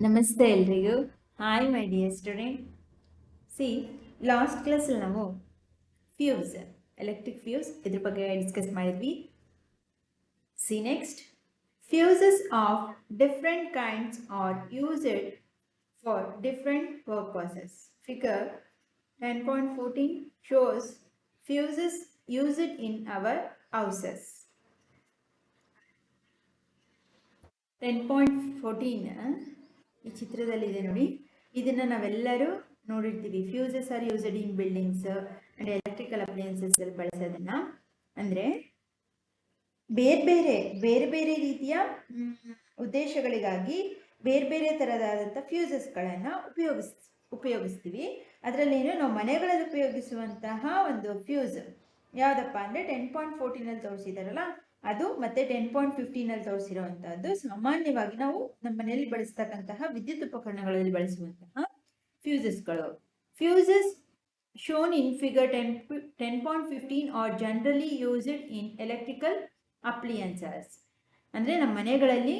ನಮಸ್ತೆ ಎಲ್ರಿಗೂ. Hi my dear student see last ಕ್ಲಾಸಲ್ಲಿ ನಾವು ಫ್ಯೂಸ್ ಎಲೆಕ್ಟ್ರಿಕ್ ಫ್ಯೂಸ್ ಇದ್ರ ಬಗ್ಗೆ ಡಿಸ್ಕಸ್ ಮಾಡಿದ್ವಿ. See next fuses of different kinds are used for different purposes figure ten point fourteen shows fuses used in our houses ten point fourteen ಈ ಚಿತ್ರದಲ್ಲಿದೆ ನೋಡಿ. ಇದನ್ನ ನಾವೆಲ್ಲರೂ ನೋಡಿರ್ತೀವಿ. Fuses are used in buildings and electrical appliances ಅಲ್ಲಿ ಬಳಸೋದನ್ನ. ಅಂದ್ರೆ ಬೇರೆ ಬೇರೆ ಬೇರೆ ಬೇರೆ ರೀತಿಯ ಉದ್ದೇಶಗಳಿಗಾಗಿ ಬೇರೆ ಬೇರೆ ಫ್ಯೂಸಸ್ ಫ್ಯೂಸಸ್ಗಳನ್ನು ಉಪಯೋಗಿಸ್, ಉಪಯೋಗಿಸ್ತೀವಿ. ಅದರಲ್ಲೇನು ನಾವು ಮನೆಗಳಲ್ಲಿ ಉಪಯೋಗಿಸುವಂತಹ ಒಂದು ಫ್ಯೂಸ್ ಯಾವುದಪ್ಪ ಅಂದ್ರೆ ಟೆನ್ ಪಾಯಿಂಟ್ ಫೋರ್ಟೀನಲ್ಲಿ ತೋರಿಸಿದಾರಲ್ಲ ಅದು ಮತ್ತೆ ಟೆನ್ ಪಾಯಿಂಟ್ ಫಿಫ್ಟೀನಲ್ಲಿ ತೋರಿಸಿರುವಂತಹದ್ದು ಸಾಮಾನ್ಯವಾಗಿ ನಾವು ನಮ್ಮ ಮನೆಯಲ್ಲಿ ಬಳಸ್ತಕ್ಕಂತಹ ವಿದ್ಯುತ್ ಉಪಕರಣಗಳಲ್ಲಿ ಬಳಸುವಂತಹ ಫ್ಯೂಸಸ್ಗಳು fuses shown in figure ten ten point fifteen are generally used in electrical appliances ಅಂದರೆ ನಮ್ಮ ಮನೆಗಳಲ್ಲಿ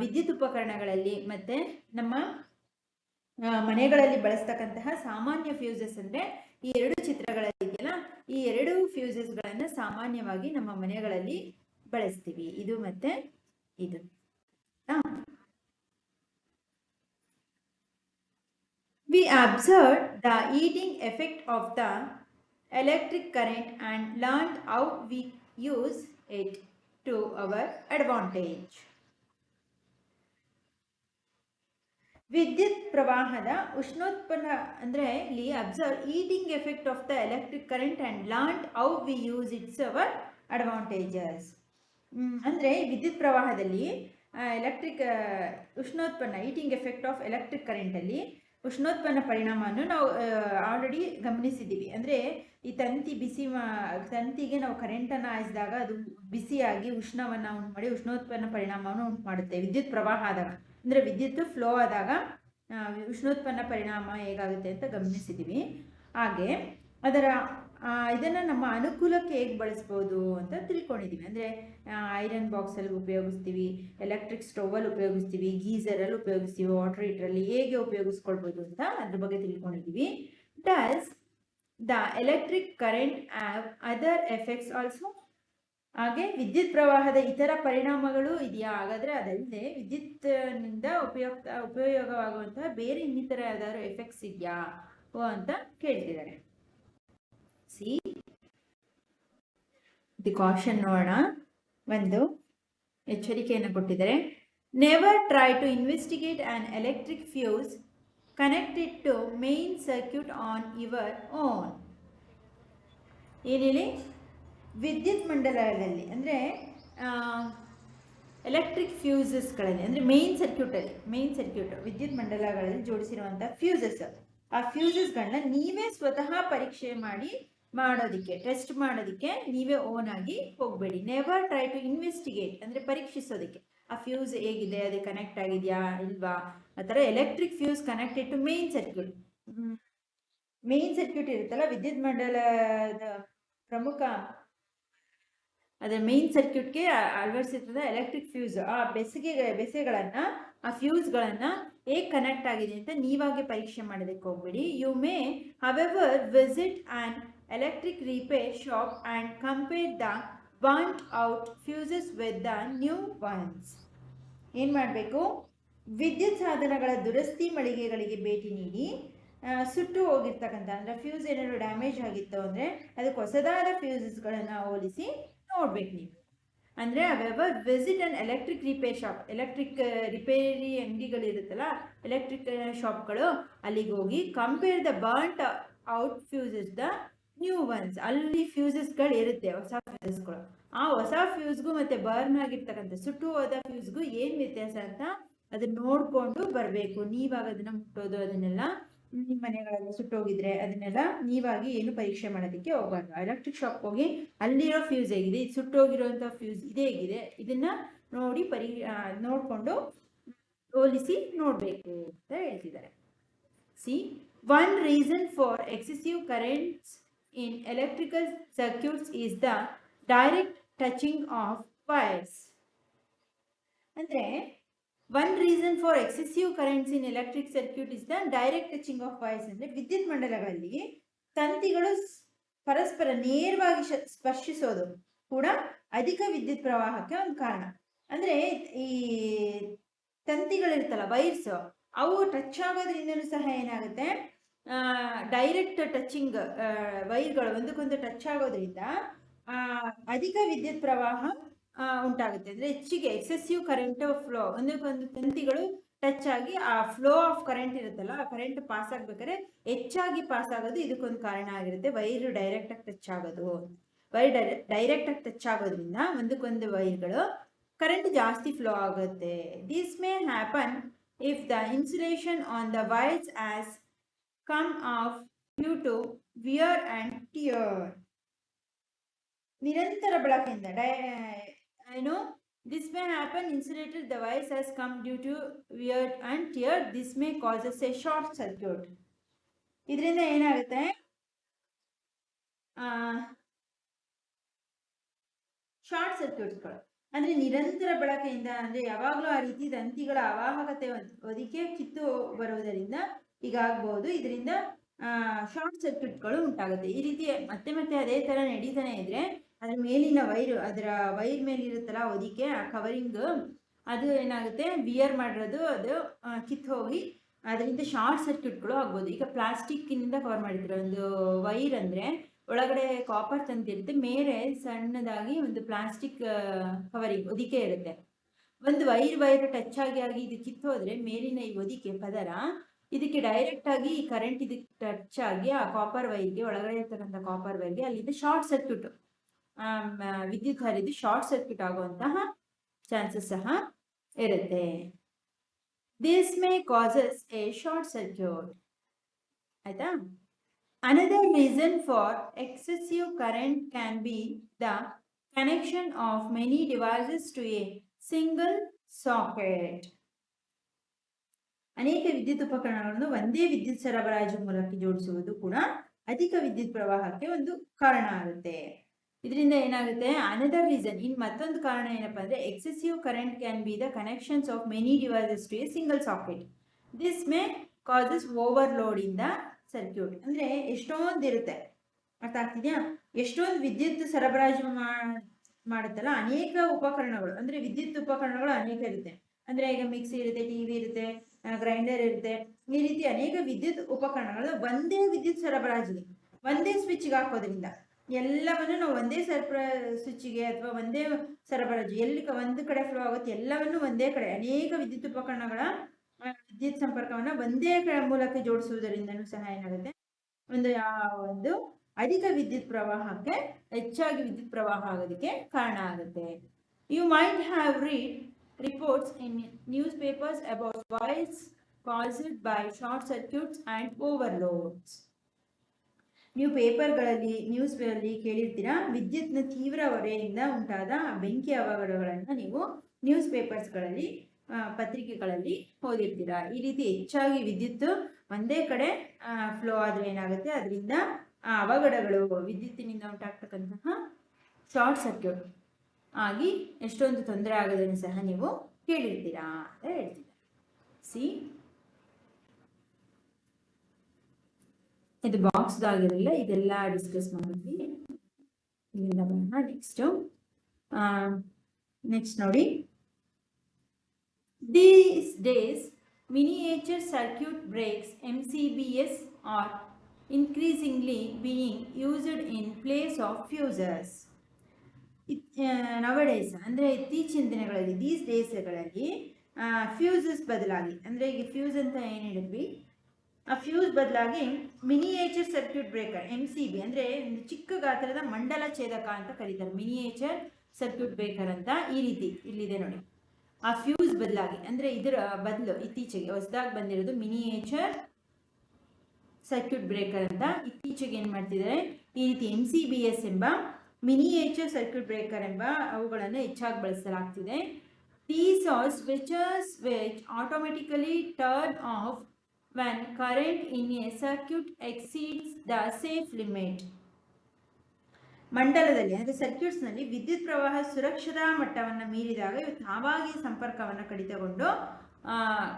ವಿದ್ಯುತ್ ಉಪಕರಣಗಳಲ್ಲಿ ಮತ್ತೆ ನಮ್ಮ ಮನೆಗಳಲ್ಲಿ ಬಳಸ್ತಕ್ಕಂತಹ ಸಾಮಾನ್ಯ ಫ್ಯೂಸಸ್ ಅಂದರೆ ಈ ಎರಡು ಚಿತ್ರಗಳಲ್ಲಿದೆಯಲ್ಲ, ಈ ಎರಡು ಫ್ಯೂಸಸ್ಗಳನ್ನು ಸಾಮಾನ್ಯವಾಗಿ ನಮ್ಮ ಮನೆಗಳಲ್ಲಿ ಬಳಸ್ತೀವಿ. ಇದು ಮತ್ತೆ ಇದು. We observe the heating effect of the electric current and learn how we use it to our advantage. ವಿದ್ಯುತ್ ಪ್ರವಾಹದ ಉಷ್ಣೋತ್ಪನ್ನ ಅಂದರೆ ಇಲ್ಲಿ observe heating effect of the electric current and learn how we use its our advantages ಅಂದರೆ ವಿದ್ಯುತ್ ಪ್ರವಾಹದಲ್ಲಿ electric ಉಷ್ಣೋತ್ಪನ್ನ heating effect of electric ಕರೆಂಟಲ್ಲಿ ಉಷ್ಣೋತ್ಪನ್ನ ಪರಿಣಾಮವನ್ನು ನಾವು ಆಲ್ರೆಡಿ ಗಮನಿಸಿದ್ದೀವಿ. ಅಂದರೆ ಈ ತಂತಿ ಬಿಸಿ ಮಾ, ತಂತಿಗೆ ನಾವು ಕರೆಂಟನ್ನು ಹಾಯಿಸಿದಾಗ ಅದು ಬಿಸಿಯಾಗಿ ಉಷ್ಣವನ್ನು ಉಂಟು ಮಾಡಿ, ಉಷ್ಣೋತ್ಪನ್ನ ಪರಿಣಾಮವನ್ನು ಉಂಟು ಮಾಡುತ್ತೆ. ವಿದ್ಯುತ್ ಪ್ರವಾಹ ಆದಾಗ, ಅಂದರೆ ವಿದ್ಯುತ್ ಫ್ಲೋ ಆದಾಗ ಉಷ್ಣೋತ್ಪನ್ನ ಪರಿಣಾಮ ಹೇಗಾಗುತ್ತೆ ಅಂತ ಗಮನಿಸಿದ್ದೀವಿ. ಹಾಗೆ ಅದರ ಇದನ್ನ ನಮ್ಮ ಅನುಕೂಲಕ್ಕೆ ಹೇಗೆ ಬಳಸ್ಬೋದು ಅಂತ ತಿಳ್ಕೊಂಡಿದ್ದೀವಿ ಅಂದರೆ ಐರನ್ ಬಾಕ್ಸಲ್ಲಿ ಉಪಯೋಗಿಸ್ತೀವಿ ಎಲೆಕ್ಟ್ರಿಕ್ ಸ್ಟೌವಲ್ಲಿ ಉಪಯೋಗಿಸ್ತೀವಿ ಗೀಸರಲ್ಲಿ ಉಪಯೋಗಿಸ್ತೀವಿ ವಾಟರ್ ಹೀಟ್ರಲ್ಲಿ ಹೇಗೆ ಉಪಯೋಗಿಸ್ಕೊಳ್ಬೋದು ಅಂತ ಅದ್ರ ಬಗ್ಗೆ ತಿಳ್ಕೊಂಡಿದ್ದೀವಿ does the electric current have other effects also ಹಾಗೆ ವಿದ್ಯುತ್ ಪ್ರವಾಹದ ಇತರ ಪರಿಣಾಮಗಳು ಇದೆಯಾ? ಹಾಗಾದರೆ ಅದಲ್ಲದೆ ವಿದ್ಯುತ್ನಿಂದ ಉಪಯೋಗ ಉಪಯೋಗವಾಗುವಂತಹ ಬೇರೆ ಇನ್ನಿತರ ಯಾವ್ದಾದ್ರು ಎಫೆಕ್ಟ್ಸ್ ಇದೆಯಾ? ಅಂತ ಕೇಳ್ತಿದ್ದಾರೆ. ಸಿ. ದಿ ಕಾಷನ್ ನೋಡೋಣ. ಒಂದು ಎಚ್ಚರಿಕೆಯನ್ನು ಕೊಟ್ಟಿದ್ದಾರೆ. Never try to investigate an electric fuse connected to main circuit on your own ಏನೇಳಿ ವಿದ್ಯುತ್ ಮಂಡಲದಲ್ಲಿ ಅಂದರೆ ಎಲೆಕ್ಟ್ರಿಕ್ ಫ್ಯೂಸಸ್ಗಳಲ್ಲಿ ಅಂದರೆ ಮೇನ್ ಸರ್ಕ್ಯೂಟಲ್ಲಿ ಮೇನ್ ಸರ್ಕ್ಯೂಟ್ ವಿದ್ಯುತ್ ಮಂಡಲಗಳಲ್ಲಿ ಜೋಡಿಸಿರುವಂಥ ಫ್ಯೂಸಸ್ ಆ ಫ್ಯೂಸಸ್ಗಳನ್ನ ನೀವೇ ಸ್ವತಃ ಪರೀಕ್ಷೆ ಮಾಡಿ ಮಾಡೋದಕ್ಕೆ ಟೆಸ್ಟ್ ಮಾಡೋದಕ್ಕೆ ನೀವೇ ಓನ್ ಆಗಿ ಹೋಗಬೇಡಿ. ನೆವರ್ ಟ್ರೈ ಟು ಇನ್ವೆಸ್ಟಿಗೇಟ್ ಅಂದರೆ ಪರೀಕ್ಷಿಸೋದಕ್ಕೆ. ಆ ಫ್ಯೂಸ್ ಹೇಗಿದೆ, ಅದು ಕನೆಕ್ಟ್ ಆಗಿದೆಯಾ, ಇಲ್ವಾ? ಆ ಥರ electric fuse connected to main circuit main circuit ಇರುತ್ತಲ್ಲ, ವಿದ್ಯುತ್ ಮಂಡಲದ ಪ್ರಮುಖ ಅದರ ಮೇನ್ ಸರ್ಕ್ಯೂಟ್ಗೆ ಅಳವಡಿಸಿರ್ತದೆ ಎಲೆಕ್ಟ್ರಿಕ್ ಫ್ಯೂಸ್ ಆ ಬೆಸಿಗೆ, ಬೆಸೆಗಳನ್ನು, ಆ ಫ್ಯೂಸ್ಗಳನ್ನು ಹೇಗೆ ಕನೆಕ್ಟ್ ಆಗಿದೆ ಅಂತ ನೀವಾಗೆ ಪರೀಕ್ಷೆ ಮಾಡೋದಕ್ಕೆ ಹೋಗ್ಬೇಡಿ. You may however visit an electric repair shop and compare the burnt out fuses with the new ones. ಏನು ಮಾಡಬೇಕು ವಿದ್ಯುತ್ ಸಾಧನಗಳ ದುರಸ್ತಿ ಮಳಿಗೆಗಳಿಗೆ ಭೇಟಿ ನೀಡಿ ಸುಟ್ಟು ಹೋಗಿರ್ತಕ್ಕಂಥ, ಅಂದರೆ ಫ್ಯೂಸ್ ಏನಾದ್ರು ಡ್ಯಾಮೇಜ್ ಆಗಿತ್ತು ಅಂದರೆ ಅದಕ್ಕೆ ಹೊಸದಾದ ಫ್ಯೂಸಸ್ಗಳನ್ನು ಹೋಲಿಸಿ ನೋಡ್ಬೇಕು ನೀವು ಅಂದರೆ however visit an electric repair shop electric repair ಅಂಗಡಿಗಳಿರುತ್ತಲ್ಲ ಎಲೆಕ್ಟ್ರಿಕ್ ಶಾಪ್ಗಳು ಅಲ್ಲಿಗೆ ಹೋಗಿ compare the burnt out fuses the new ones ಅಲ್ಲಿ ಫ್ಯೂಸಸ್ಗಳು ಇರುತ್ತೆ, ಹೊಸ ಫ್ಯೂಸಸ್ಗಳು ಆ ಹೊಸ ಫ್ಯೂಸ್ಗೂ ಮತ್ತೆ ಬರ್ನ್ ಆಗಿರ್ತಕ್ಕಂಥ ಸುಟ್ಟು ಹೋದ ಫ್ಯೂಸ್ಗೂ ಏನು ವ್ಯತ್ಯಾಸ ಅಂತ ಅದನ್ನ ನೋಡಿಕೊಂಡು ಬರಬೇಕು. ನೀವಾಗ ಅದನ್ನ ಮುಟ್ಟೋದು, ಅದನ್ನೆಲ್ಲ ನಿಮ್ಮ ಮನೆಗಳಲ್ಲಿ ಸುಟ್ಟೋಗಿದ್ರೆ ಅದನ್ನೆಲ್ಲ ನೀವಾಗಿ ಏನು ಪರೀಕ್ಷೆ ಮಾಡೋದಕ್ಕೆ ಹೋಗಬಾರ್ದು. ಎಲೆಕ್ಟ್ರಿಕ್ ಶಾಪ್ ಹೋಗಿ ಅಲ್ಲಿರೋ ಫ್ಯೂಸ್ ಹೇಗಿದೆ, ಇದು ಸುಟ್ಟೋಗಿರೋಂಥ ಫ್ಯೂಸ್ ಇದೇ ಹೇಗಿದೆ, ಇದನ್ನ ನೋಡಿ ಪರಿ ನೋಡಿಕೊಂಡು ಹೋಲಿಸಿ ನೋಡಬೇಕು ಅಂತ ಹೇಳ್ತಿದ್ದಾರೆ. See one reason for excessive currents in electrical circuits is the direct touching of wires ಅಂದರೆ one reason for excessive currents in electric circuit is the direct touching of wires ಅಂದ್ರೆ ವಿದ್ಯುತ್ ಮಂಡಲಗಳಲ್ಲಿ ತಂತಿಗಳು ಪರಸ್ಪರ ನೇರವಾಗಿ ಸ್ಪರ್ಶಿಸೋದು ಕೂಡ ಅಧಿಕ ವಿದ್ಯುತ್ ಪ್ರವಾಹಕ್ಕೆ ಒಂದು ಕಾರಣ. ಅಂದ್ರೆ ಈ ತಂತಿಗಳಿರ್ತಲ್ಲ ವೈರ್ಸ್ ಅವು ಟಚ್ ಆಗೋದ್ರಿಂದನೂ ಸಹ ಏನಾಗುತ್ತೆ? ಡೈರೆಕ್ಟ್ ಟಚಿಂಗ್ ವೈರ್ಗಳು ಒಂದಕ್ಕೊಂದು ಟಚ್ ಆಗೋದ್ರಿಂದ ಅಧಿಕ ವಿದ್ಯುತ್ ಪ್ರವಾಹ ಉಂಟಾಗುತ್ತೆ. ಅಂದರೆ ಹೆಚ್ಚಿಗೆ ಎಕ್ಸೆಸಿವ್ ಕರೆಂಟ್ ಫ್ಲೋ ಒಂದಕ್ಕೊಂದು ತಂತಿಗಳು ಟಚ್ ಆಗಿ ಆ ಫ್ಲೋ ಆಫ್ ಕರೆಂಟ್ ಇರುತ್ತಲ್ಲ, ಆ ಕರೆಂಟ್ ಪಾಸ್ ಆಗ್ಬೇಕಾದ್ರೆ ಹೆಚ್ಚಾಗಿ ಪಾಸ್ ಆಗೋದು ಇದಕ್ಕೊಂದು ಕಾರಣ ಆಗಿರುತ್ತೆ. ವೈರ್ ಡೈರೆಕ್ಟ್ ಆಗಿ ಟಚ್ ಆಗೋದು. ವೈರ್ ಡೈರೆಕ್ಟ್ ಆಗಿ ಟಚ್ ಆಗೋದ್ರಿಂದ ಒಂದಕ್ಕೊಂದು ವೈರ್ಗಳು ಕರೆಂಟ್ ಜಾಸ್ತಿ ಫ್ಲೋ ಆಗುತ್ತೆ. This may happen if the insulation on the wires has off due to wear and tear ನಿರಂತರ ಬಳಕೆಯಿಂದ, ಡೈ ಏನು this may happen insulated the wires has come due to wear and tear this may causes a short circuit ಇದರಿಂದ ಏನಾಗುತ್ತೆ? Short ಸರ್ಕ್ಯೂಟ್ಗಳು ಅಂದ್ರೆ ನಿರಂತರ ಬಳಕೆಯಿಂದ, ಅಂದ್ರೆ ಯಾವಾಗಲೂ ಆ ರೀತಿ ತಂತಿಗಳ ಅವಾಹಕತೆ ಒದ್- ಒದಿಕೆ ಕಿತ್ತು ಬರುವುದರಿಂದ ಹೀಗಾಗಬಹುದು ಇದರಿಂದ ಶಾರ್ಟ್ ಸರ್ಕ್ಯೂಟ್ಗಳು ಉಂಟಾಗುತ್ತೆ. ಈ ರೀತಿ ಮತ್ತೆ ಮತ್ತೆ ಅದೇ ತರ ನಡೀತಾನೆ ಇದ್ರೆ, ಅದರ ಮೇಲಿನ ವೈರ್, ಅದರ ವೈರ್ ಮೇಲಿರುತ್ತಲ್ಲ ಹೊದಿಕೆ, ಆ ಕವರಿಂಗ್ ಅದು ಏನಾಗುತ್ತೆ? ಬಿಯರ್ ಮಾಡಿರೋದು, ಅದು ಕಿತ್ತು ಹೋಗಿ, ಅದರಿಂದ ಶಾರ್ಟ್ ಸರ್ಕ್ಯೂಟ್ಗಳು ಆಗ್ಬೋದು. ಈಗ ಪ್ಲಾಸ್ಟಿಕ್ಕಿನಿಂದ ಕವರ್ ಮಾಡಿದ್ರೆ. ಒಂದು ವೈರ್ ಅಂದ್ರೆ, ಒಳಗಡೆ ಕಾಪರ್ ತಂತಿರುತ್ತೆ ಮೇಲೆ ಸಣ್ಣದಾಗಿ ಒಂದು ಪ್ಲಾಸ್ಟಿಕ್ ಕವರಿಂಗ್ ಹೊದಿಕೆ ಇರುತ್ತೆ. ಒಂದು ವೈರ್ ವೈರ್ ಟಚ್ ಆಗಿ ಆಗಿ ಇದು ಕಿತ್ತೋದ್ರೆ ಮೇಲಿನ ಈ ಒದಿಕೆ ಪದರ ಇದಕ್ಕೆ ಡೈರೆಕ್ಟ್ ಆಗಿ ಈ ಕರೆಂಟ್ ಇದಕ್ಕೆ ಟಚ್ ಆಗಿ ಆ ಕಾಪರ್ ವೈರ್ಗೆ ಒಳಗಡೆ ಇರ್ತಕ್ಕಂಥ ಕಾಪರ್ ವೈರ್ಗೆ ಅಲ್ಲಿಂದ ಶಾರ್ಟ್ ಸರ್ಕ್ಯೂಟ್ ವಿದ್ಯುತ್ ಹರಿದು ಶಾರ್ಟ್ ಸರ್ಕ್ಯೂಟ್ ಆಗುವಂತಹ ಚಾನ್ಸಸ್ ಸಹ ಇರುತ್ತೆ. This may causes a short circuit ಆಯ್ತಾ? Another reason for excessive current can be the connection of many devices to a single socket ಅನೇಕ ವಿದ್ಯುತ್ ಉಪಕರಣಗಳನ್ನು ಒಂದೇ ವಿದ್ಯುತ್ ಸರಬರಾಜು ಮೂಲಕ ಜೋಡಿಸುವುದು ಕೂಡ ಅಧಿಕ ವಿದ್ಯುತ್ ಪ್ರವಾಹಕ್ಕೆ ಒಂದು ಕಾರಣ ಆಗುತ್ತೆ. ಇದರಿಂದ ಏನಾಗುತ್ತೆ? ಅನದರ್ ರೀಸನ್ ಇನ್ ಮತ್ತೊಂದು ಕಾರಣ ಏನಪ್ಪಾ ಅಂದ್ರೆ excessive current can be the connections of many devices to a single socket this may causes overload in the circuit ಅಂದ್ರೆ ಎಷ್ಟೊಂದು ಇರುತ್ತೆ. ಅರ್ಥ ಆಗ್ತಿದ್ಯಾ? ಎಷ್ಟೊಂದು ವಿದ್ಯುತ್ ಸರಬರಾಜು ಮಾಡುತ್ತಲ್ಲ ಅನೇಕ ಉಪಕರಣಗಳು. ಅಂದ್ರೆ ವಿದ್ಯುತ್ ಉಪಕರಣಗಳು ಅನೇಕ ಇರುತ್ತೆ. ಅಂದ್ರೆ ಈಗ ಮಿಕ್ಸಿ ಇರುತ್ತೆ ಟಿವಿ ಇರುತ್ತೆ ಗ್ರೈಂಡರ್ ಇರುತ್ತೆ. ಈ ರೀತಿ ಅನೇಕ ವಿದ್ಯುತ್ ಉಪಕರಣಗಳು ಒಂದೇ ವಿದ್ಯುತ್ ಸರಬರಾಜಿಗೆ, ಒಂದೇ ಸ್ವಿಚ್ಗೆ ಹಾಕೋದ್ರಿಂದ ಎಲ್ಲವನ್ನು ನಾವು ಒಂದೇ ಸರ್ಪ ಸ್ವಿಚ್ಗೆ ಅಥವಾ ಒಂದೇ ಸರಬರಾಜು, ಎಲ್ಲಿ ಒಂದು ಕಡೆ ಫ್ಲೋ ಆಗುತ್ತೆ ಎಲ್ಲವನ್ನು ಒಂದೇ ಕಡೆ, ಅನೇಕ ವಿದ್ಯುತ್ ಉಪಕರಣಗಳ ವಿದ್ಯುತ್ ಸಂಪರ್ಕವನ್ನ ಒಂದೇ ಕಡೆ ಮೂಲಕ ಜೋಡಿಸುವುದರಿಂದನೂ ಸಹ ಏನಾಗುತ್ತೆ? ಒಂದು ಒಂದು ಅಧಿಕ ವಿದ್ಯುತ್ ಪ್ರವಾಹಕ್ಕೆ ಹೆಚ್ಚಾಗಿ ವಿದ್ಯುತ್ ಪ್ರವಾಹ ಆಗೋದಕ್ಕೆ ಕಾರಣ ಆಗುತ್ತೆ. You might have read reports in news papers about voice caused by short circuits and overloads ನೀವು ಪೇಪರ್ಗಳಲ್ಲಿ ನ್ಯೂಸ್ಗಳಲ್ಲಿ ಕೇಳಿರ್ತೀರಾ? ವಿದ್ಯುತ್ನ ತೀವ್ರ ಹೊರೆಯಿಂದ ಉಂಟಾದ ಬೆಂಕಿ ಅವಘಡಗಳನ್ನು ನೀವು ನ್ಯೂಸ್ ಪೇಪರ್ಸ್ಗಳಲ್ಲಿ ಪತ್ರಿಕೆಗಳಲ್ಲಿ ಓದಿರ್ತೀರಾ? ಈ ರೀತಿ ಹೆಚ್ಚಾಗಿ ವಿದ್ಯುತ್ ಒಂದೇ ಕಡೆ ಫ್ಲೋ ಆದರೆ ಏನಾಗುತ್ತೆ? ಅದರಿಂದ ಅವಘಡಗಳು ವಿದ್ಯುತ್ತಿನಿಂದ ಉಂಟಾಗ್ತಕ್ಕಂತಹ ಶಾರ್ಟ್ ಸರ್ಕ್ಯೂಟ್ ಆಗಿ ಎಷ್ಟೊಂದು ತೊಂದರೆ ಆಗೋದನ್ನು ಸಹ ನೀವು ಕೇಳಿರ್ತೀರಾ ಅಂತ ಹೇಳ್ತಿದ್ದಾರೆ. ಸಿ. ಇದು ಬಾಕ್ಸ್ದಾಗಿರಲಿಲ್ಲ ಇದೆಲ್ಲ ಡಿಸ್ಕಸ್ ಮಾಡಿದ್ವಿ ಇಲ್ಲಿಂದ ಬರೋಣ ನೆಕ್ಸ್ಟು ನೆಕ್ಸ್ಟ್ ನೋಡಿ. These days miniature circuit breaks M C B S are increasingly being used in place of fuses nowadays ಅಂದರೆ ಇತ್ತೀಚಿನ ದಿನಗಳಲ್ಲಿ ದೀಸ್ ಡೇಸ್ಗಳಲ್ಲಿ ಫ್ಯೂಸಸ್ ಬದಲಾಗಿ, ಅಂದರೆ ಈಗ ಫ್ಯೂಸ್ ಅಂತ ಏನು ಹೇಳಿದ್ವಿ? ಆ ಫ್ಯೂಸ್ ಬದಲಾಗಿ miniature circuit breaker M C B ಅಂದರೆ ಒಂದು ಚಿಕ್ಕ ಗಾತ್ರದ ಮಂಡಲ ಛೇದಕ ಅಂತ ಕರೀತಾರೆ ಮಿನಿಯೇಚರ್ ಸರ್ಕ್ಯೂಟ್ ಬ್ರೇಕರ್ ಅಂತ ಈ ರೀತಿ ಇಲ್ಲಿದೆ ನೋಡಿ. ಆ ಫ್ಯೂಸ್ ಬದಲಾಗಿ, ಅಂದರೆ ಇದರ ಬದಲು ಇತ್ತೀಚೆಗೆ ಹೊಸದಾಗಿ ಬಂದಿರೋದು ಮಿನಿಯೇಚರ್ ಸರ್ಕ್ಯೂಟ್ ಬ್ರೇಕರ್ ಅಂತ ಇತ್ತೀಚೆಗೆ ಏನು ಮಾಡ್ತಿದ್ದಾರೆ? ಈ ರೀತಿ ಎಂ ಸಿ ಬಿ ಎಸ್ ಎಂಬ ಮಿನಿಯೇಚರ್ ಸರ್ಕ್ಯೂಟ್ ಬ್ರೇಕರ್ ಎಂಬ ಅವುಗಳನ್ನು ಹೆಚ್ಚಾಗಿ ಬಳಸಲಾಗ್ತಿದೆ. These are switches which automatically turn off when current in a circuit exceeds the safe limit ಮಂಡಲದಲ್ಲಿ, ಅಂದರೆ ಸರ್ಕ್ಯೂಟ್ಸ್ನಲ್ಲಿ ವಿದ್ಯುತ್ ಪ್ರವಾಹ ಸುರಕ್ಷತಾ ಮಟ್ಟವನ್ನು ಮೀರಿದಾಗ ಇವು ತಾವಾಗಿ ಸಂಪರ್ಕವನ್ನು ಕಡಿತಗೊಂಡು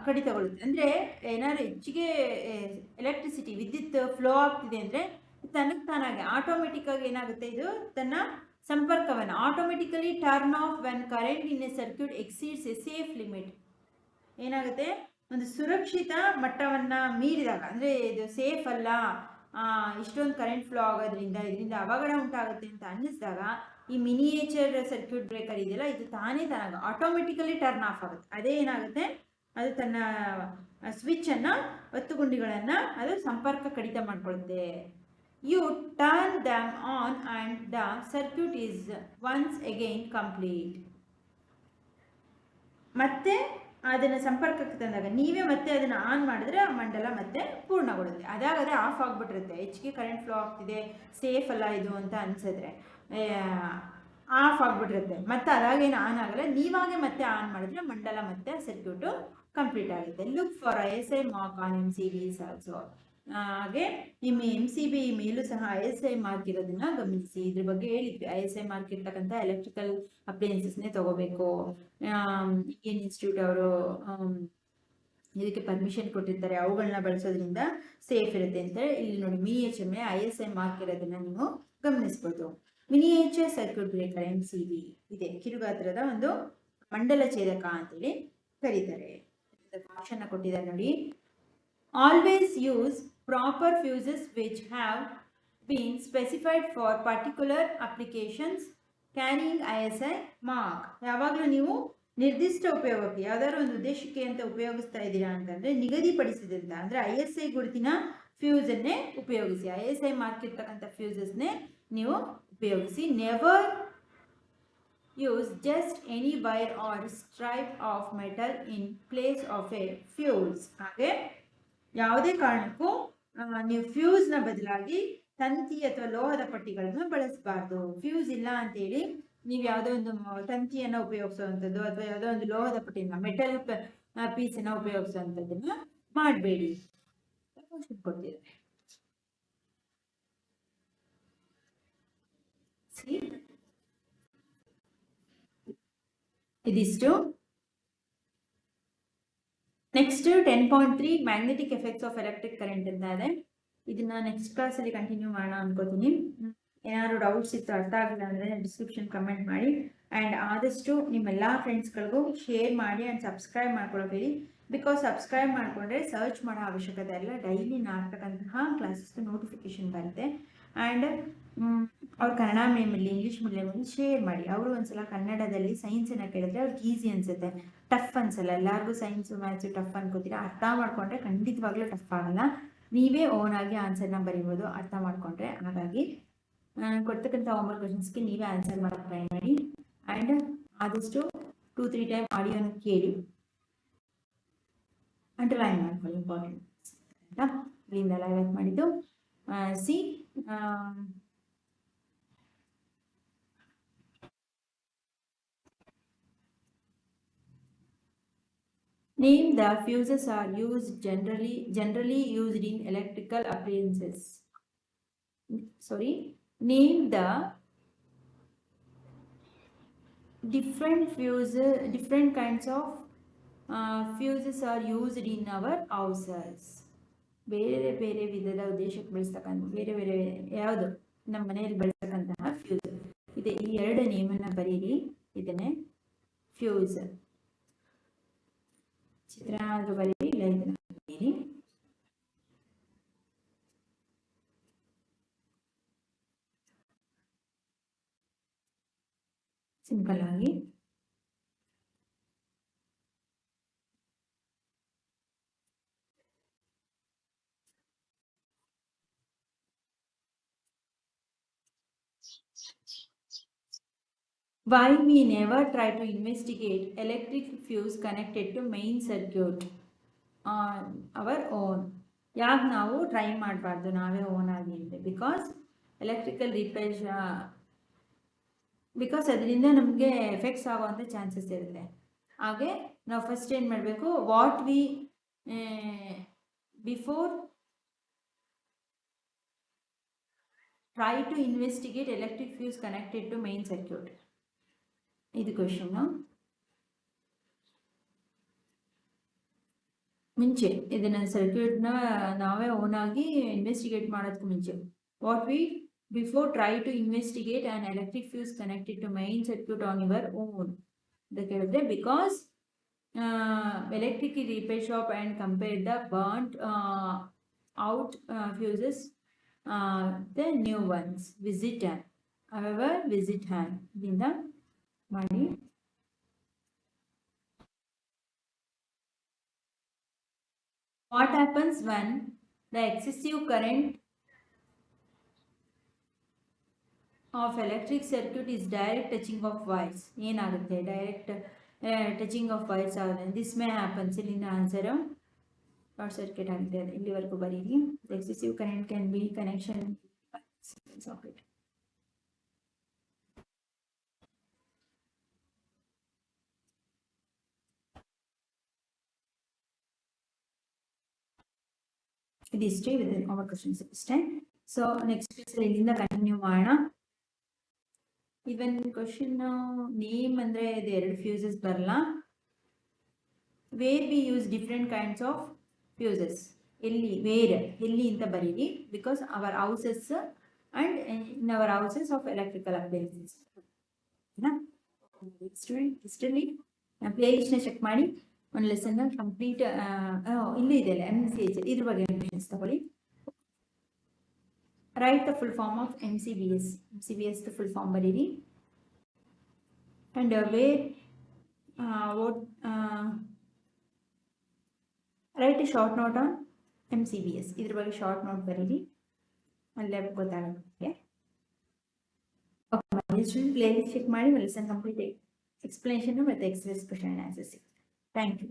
ಕಡಿತಗೊಳ್ಳುತ್ತೆ. ಅಂದರೆ ಏನಾದರೂ ಹೆಚ್ಚಿಗೆ ಎಲೆಕ್ಟ್ರಿಸಿಟಿ ವಿದ್ಯುತ್ ಫ್ಲೋ ಆಗ್ತಿದೆ ಅಂದರೆ ತನಗೆ ತಾನಾಗೆ ಆಟೋಮೆಟಿಕ್ ಆಗಿ ಏನಾಗುತ್ತೆ ಇದು? ತನ್ನ ಸಂಪರ್ಕವನ್ನು. Automatically turn off when current in a circuit exceeds a safe limit ಏನಾಗುತ್ತೆ? ಒಂದು ಸುರಕ್ಷಿತ ಮಟ್ಟವನ್ನು ಮೀರಿದಾಗ, ಅಂದರೆ ಇದು ಸೇಫ್ ಅಲ್ಲ ಇಷ್ಟೊಂದು ಕರೆಂಟ್ ಫ್ಲೋ ಆಗೋದ್ರಿಂದ, ಇದರಿಂದ ಅವಘಡ ಉಂಟಾಗುತ್ತೆ ಅಂತ ಅನ್ನಿಸಿದಾಗ, ಈ ಮಿನಿಯೇಚರ್ ಸರ್ಕ್ಯೂಟ್ ಬ್ರೇಕರ್ ಇದೆಯಲ್ಲ, ಇದು ತಾನೇ ತಾನಾಗ ಆಟೋಮೆಟಿಕಲಿ ಟರ್ನ್ ಆಫ್ ಆಗುತ್ತೆ. ಅದೇ ಏನಾಗುತ್ತೆ? ಅದು ತನ್ನ ಸ್ವಿಚ್ ಅನ್ನ, ಒತ್ತುಗುಂಡಿಗಳನ್ನ ಅದು ಸಂಪರ್ಕ ಕಡಿತ ಮಾಡ್ಕೊಳ್ಳುತ್ತೆ you turn them on and the circuit is once again complete. ಮತ್ತೆ ಅದನ್ನು ಸಂಪರ್ಕಕ್ಕೆ ತಂದಾಗ ನೀವೇ ಮತ್ತೆ ಅದನ್ನು ಆನ್ ಮಾಡಿದ್ರೆ ಆ ಮಂಡಲ ಮತ್ತೆ ಪೂರ್ಣಗೊಳ್ಳುತ್ತೆ. ಅದಾಗದೆ ಆಫ್ ಆಗಿಬಿಟ್ಟಿರುತ್ತೆ. ಹೆಚ್ಚಿಗೆ ಕರೆಂಟ್ ಫ್ಲೋ ಆಗ್ತಿದೆ. ಸೇಫ್ ಅಲ್ಲ ಇದು ಅಂತ ಅನಿಸಿದ್ರೆ ಆಫ್ ಆಗಿಬಿಟ್ಟಿರುತ್ತೆ. ಮತ್ತೆ ಅದಾಗೇನು ಆನ್ ಆಗಲ್ಲ. ನೀವಾಗೆ ಮತ್ತೆ ಆನ್ ಮಾಡಿದ್ರೆ ಮಂಡಲ ಮತ್ತೆ ಸರ್ಕ್ಯೂಟು ಕಂಪ್ಲೀಟ್ ಆಗುತ್ತೆ. Look for I S I mark on M C also ಹಾಗೆ ನಿಮ್ಮ ಎಂ ಸಿ ಬಿ ಮೇಲೂ ಸಹ ಐ ಎಸ್ ಐ ಮಾರ್ಕ್ ಇರೋದನ್ನ ಗಮನಿಸಿ. ಇದ್ರ ಬಗ್ಗೆ ಹೇಳಿದ್ವಿ. ಐ ಎಸ್ ಐ ಮಾರ್ಕ್ ಇರ್ತಕ್ಕಂಥ ಎಲೆಕ್ಟ್ರಿಕಲ್ ಅಪ್ಲಯನ್ಸಸ್ನೇ ತಗೋಬೇಕು. ಇಂಡಿಯನ್ ಇನ್ಸ್ಟಿಟ್ಯೂಟ್ ಅವರು ಇದಕ್ಕೆ ಪರ್ಮಿಷನ್ ಕೊಟ್ಟಿರ್ತಾರೆ. ಅವುಗಳನ್ನ ಬಳಸೋದ್ರಿಂದ ಸೇಫ್ ಇರುತ್ತೆ ಅಂತ ಇಲ್ಲಿ ನೋಡಿ ಮಿನಿಯೇಚರ್ ಮೇಲೆ ಐ ಎಸ್ ಐ ಮಾರ್ಕ್ ಇರೋದನ್ನ ನೀವು ಗಮನಿಸ್ಬೋದು. Miniature circuit breaker M C B ಇದೆ. ಕಿರುಗಾತ್ರದ ಒಂದು ಮಂಡಲ ಛೇದಕ ಅಂತೇಳಿ ಕರೀತಾರೆ. ಫಂಕ್ಷನ್ ಕೊಟ್ಟಿದ್ದಾರೆ ನೋಡಿ. Always use proper fuses which have been specified for particular applications, carrying ISI mark. ಯಾವಾಗಲೂ ನೀವು ನಿರ್ದಿಷ್ಟ ಉಪಯೋಗಕ್ಕೆ, ಯಾವ್ದಾದ್ರು ಒಂದು ಉದ್ದೇಶಕ್ಕೆ ಅಂತ ಉಪಯೋಗಿಸ್ತಾ ಇದ್ದೀರಾ ಅಂತಂದರೆ ನಿಗದಿಪಡಿಸಿದಂತ, ಅಂದರೆ ಐ ಎಸ್ ಐ ಗುರುತಿನ ಫ್ಯೂಸನ್ನೇ ಉಪಯೋಗಿಸಿ ಐ ಎಸ್ ಐ ಮಾರ್ಕ್ ಇರ್ತಕ್ಕಂಥ ಫ್ಯೂಸಸ್ನೇ ನೀವು ಉಪಯೋಗಿಸಿ. Never use just any wire or strip of metal in place of a fuse ಹಾಗೆ ಯಾವುದೇ ಕಾರಣಕ್ಕೂ ಆ, ಫ್ಯೂಸ್ನ ಬದಲಾಗಿ ತಂತಿ ಅಥವಾ ಲೋಹದ ಪಟ್ಟಿಗಳನ್ನು ಬಳಸಬಾರ್ದು. ಫ್ಯೂಸ್ ಇಲ್ಲ ಅಂತ ಹೇಳಿ ನೀವು ಯಾವುದೋ ಒಂದು ತಂತಿಯನ್ನ ಉಪಯೋಗಿಸುವಂಥದ್ದು ಅಥವಾ ಯಾವುದೋ ಒಂದು ಲೋಹದ ಪಟ್ಟಿನ ಮೆಟಲ್ ಪೀಸನ್ನ ಉಪಯೋಗಿಸುವಂಥದ್ದನ್ನ ಮಾಡಬೇಡಿ. ಕೊಟ್ಟಿದ್ದಾರೆ? ಇದಿಷ್ಟು. Next ten point three magnetic effects of electric current ಅಂತ ಇದೆ. ಇದನ್ನ ನೆಕ್ಸ್ಟ್ ಕ್ಲಾಸಲ್ಲಿ ಕಂಟಿನ್ಯೂ ಮಾಡೋಣ ಅನ್ಕೋತೀನಿ. ಏನಾದ್ರು ಡೌಟ್ಸ್ ಇತ್ತು ಅರ್ಥ ಆಗಿಲ್ಲ ಅಂದರೆ ಡಿಸ್ಕ್ರಿಪ್ಷನ್ ಕಮೆಂಟ್ ಮಾಡಿ. ಆ್ಯಂಡ್ ಆದಷ್ಟು ನಿಮ್ಮೆಲ್ಲ ಫ್ರೆಂಡ್ಸ್ಗಳಿಗೂ ಶೇರ್ ಮಾಡಿ ಆ್ಯಂಡ್ ಸಬ್ಸ್ಕ್ರೈಬ್ ಮಾಡ್ಕೊಳ್ಳೋಬೇಡಿ ಬಿಕಾಸ್ ಸಬ್ಸ್ಕ್ರೈಬ್ ಮಾಡಿಕೊಂಡ್ರೆ ಸರ್ಚ್ ಮಾಡೋ ಅವಶ್ಯಕತೆ ಇಲ್ಲ. ಡೈಲಿ ನಾಡ್ತಕ್ಕಂತಹ ಕ್ಲಾಸಸ್ ನೋಟಿಫಿಕೇಶನ್ ಬರುತ್ತೆ. ಆ್ಯಂಡ್ ಅವ್ರು ಕನ್ನಡ ಮೀಡಿಯಮಲ್ಲಿ ಇಂಗ್ಲೀಷ್ ಮೀಡಿಯಮಲ್ಲಿ ಶೇರ್ ಮಾಡಿ. ಅವರು ಒಂದ್ಸಲ ಕನ್ನಡದಲ್ಲಿ ಸೈನ್ಸನ್ನು ಕೇಳಿದ್ರೆ ಅವ್ರಿಗೆ ಈಸಿ ಅನ್ಸುತ್ತೆ. ಟಫ್ ಅನ್ಸಲ್ಲ. ಎಲ್ಲರಿಗೂ ಸೈನ್ಸು ಮ್ಯಾಥ್ಸು ಟಫ್ ಅನ್ಕೋತೀರಾ? ಅರ್ಥ ಮಾಡ್ಕೊಂಡ್ರೆ ಖಂಡಿತವಾಗ್ಲೂ ಟಫ್ ಆಗಲ್ಲ. ನೀವೇ ಓನ್ ಆಗಿ ಆನ್ಸರ್ನ ಬರೀಬೋದು. ಅರ್ಥ ಮಾಡ್ಕೊಂಡ್ರೆ ಹಾಗಾಗಿ ಕೊಡ್ತಕ್ಕಂಥ ಹೋಮ್ವರ್ಕ್ ಕ್ವಶನ್ಸ್ಗೆ ನೀವೇ ಆನ್ಸರ್ ಮಾಡೋಕ್ಕೆ ಟ್ರೈ ಮಾಡಿ. ಆ್ಯಂಡ್ ಆದಷ್ಟು ಟೂ ತ್ರೀ ಟೈಮ್ ಆಡಿಯೋನ ಕೇಳಿ. ಅಂಡರ್ಲೈನ್ ಮಾಡ್ಕೊಳ್ಳಿ ಇಂಪಾರ್ಟೆಂಟ್ ಆಯಿತಾ? ಇಲ್ಲಿಂದ ಲೈವ್ ಮಾಡಿದ್ದು. C Name the fuses are used generally generally used in electrical appliances. Sorry, name the different fuses, different kinds of uh, fuses are used in our houses. ಬೇರೆ ಬೇರೆ ವಿಧದ ಉದ್ದೇಶಕ್ಕೆ ಬಳಸ್ತಕ್ಕಂಥ ಬೇರೆ ಬೇರೆ ಯಾವುದು ನಮ್ಮ ಮನೆಯಲ್ಲಿ ಬಳಸ್ತಕ್ಕಂತಹ ಫ್ಯೂಸ್ ಇದೆ ಈ ಎರಡು ನೇಮನ್ನ ಬರೀರಿ ಇದನ್ನೇ ಫ್ಯೂಸ್ ಚಿತ್ರ ಆದ್ರೂ ಬರೀರಿ ಇಲ್ಲ ಇದನ್ನ ಬರೀರಿ ಸಿಂಪಲ್ ಆಗಿ Why we never try to investigate electric fuse connected to main circuit? On our own. ಯಾಕೆ ನಾವು ಟ್ರೈ ಮಾಡಬಾರ್ದು? ನಾವೇ ಓನ್ ಆಗಿ ಅಂದರೆ ಬಿಕಾಸ್ ಎಲೆಕ್ಟ್ರಿಕಲ್ ರಿಪೇರ್ಸ್ ಬಿಕಾಸ್ ಅದರಿಂದ ನಮಗೆ ಎಫೆಕ್ಟ್ಸ್ ಆಗುವಂಥ ಚಾನ್ಸಸ್ ಇರುತ್ತೆ. ಹಾಗೆ ನಾವು ಫಸ್ಟ್ ಏನು ಮಾಡಬೇಕು? What we before try to investigate electric fuse connected to main circuit ಇದು ಕ್ವಶನ್ನು ಮುಂಚೆ ಇದನ್ನ ಸರ್ಕ್ಯೂಟ್ನ ನಾವೇ ಓನ್ ಆಗಿ ಇನ್ವೆಸ್ಟಿಗೇಟ್ ಮಾಡೋದಕ್ಕೂ ಮುಂಚೆ what we before try to investigate on electric fuse connected to main circuit on your own ಅಂತ ಕೇಳಿದ್ರೆ because electric repair shop and compare the burnt out fuses the new ones visit an however visit an ಇದರಿಂದ ಮಾಡಿ what happens when the excessive current of electric circuit is direct touching of wires? ಏನಾಗುತ್ತೆ? Direct touching of wires ಆಗುತ್ತೆ this may happens ಇಲ್ಲಿನ answer short circuit ಆಗಿದೆ. ಅದು ಇಲ್ಲಿವರೆಗೂ ಬರೀರಿ. Excessive current can be connection socket ಇದಿಷ್ಟೇ ಇದೆ ಅವರ್ ಕ್ವಶನ್ಸ್ ಇಷ್ಟೇ ಸೊ ನೆಕ್ಸ್ಟ್ ಇಲ್ಲಿಂದ ಕಂಟಿನ್ಯೂ ಮಾಡೋಣ. ಇವನ್ ಕ್ವಶನ್ ನೇಮ್ ಅಂದ್ರೆ ಇದು ಎರಡು ಫ್ಯೂಸಸ್ ಬರಲ್ಲ. Where we use different kinds of fuses ಎಲ್ಲಿ ವೇರ್ ಎಲ್ಲಿ ಅಂತ ಬರೀರಿ. Because our houses and in our houses of electrical appliances student ಇಷ್ಟಲ್ಲಿ play ಲಿಸ್ಟ್ನ ಚೆಕ್ ಮಾಡಿ. ಒಂದು ಲೆಸನ್ ಕಂಪ್ಲೀಟ್ ಇಲ್ಲಿ ಇದೆ ಎಂ ಸಿ ಎಚ್ ಇದ್ರ ಬಗ್ಗೆ ಅಡ್ಮಿಷನ್ಸ್ ತಗೊಳ್ಳಿ. Write the full form of M C B S M C B S the full form ಬರೀರಿ. And where what write short note on M C B S ಇದ್ರ ಬಗ್ಗೆ short note ಬರೀರಿ. ಅಲ್ಲೇ ಗೊತ್ತಾಗುತ್ತೆ play check ಮಾಡಿ lesson complete explanation ಮತ್ತು express question answers thank you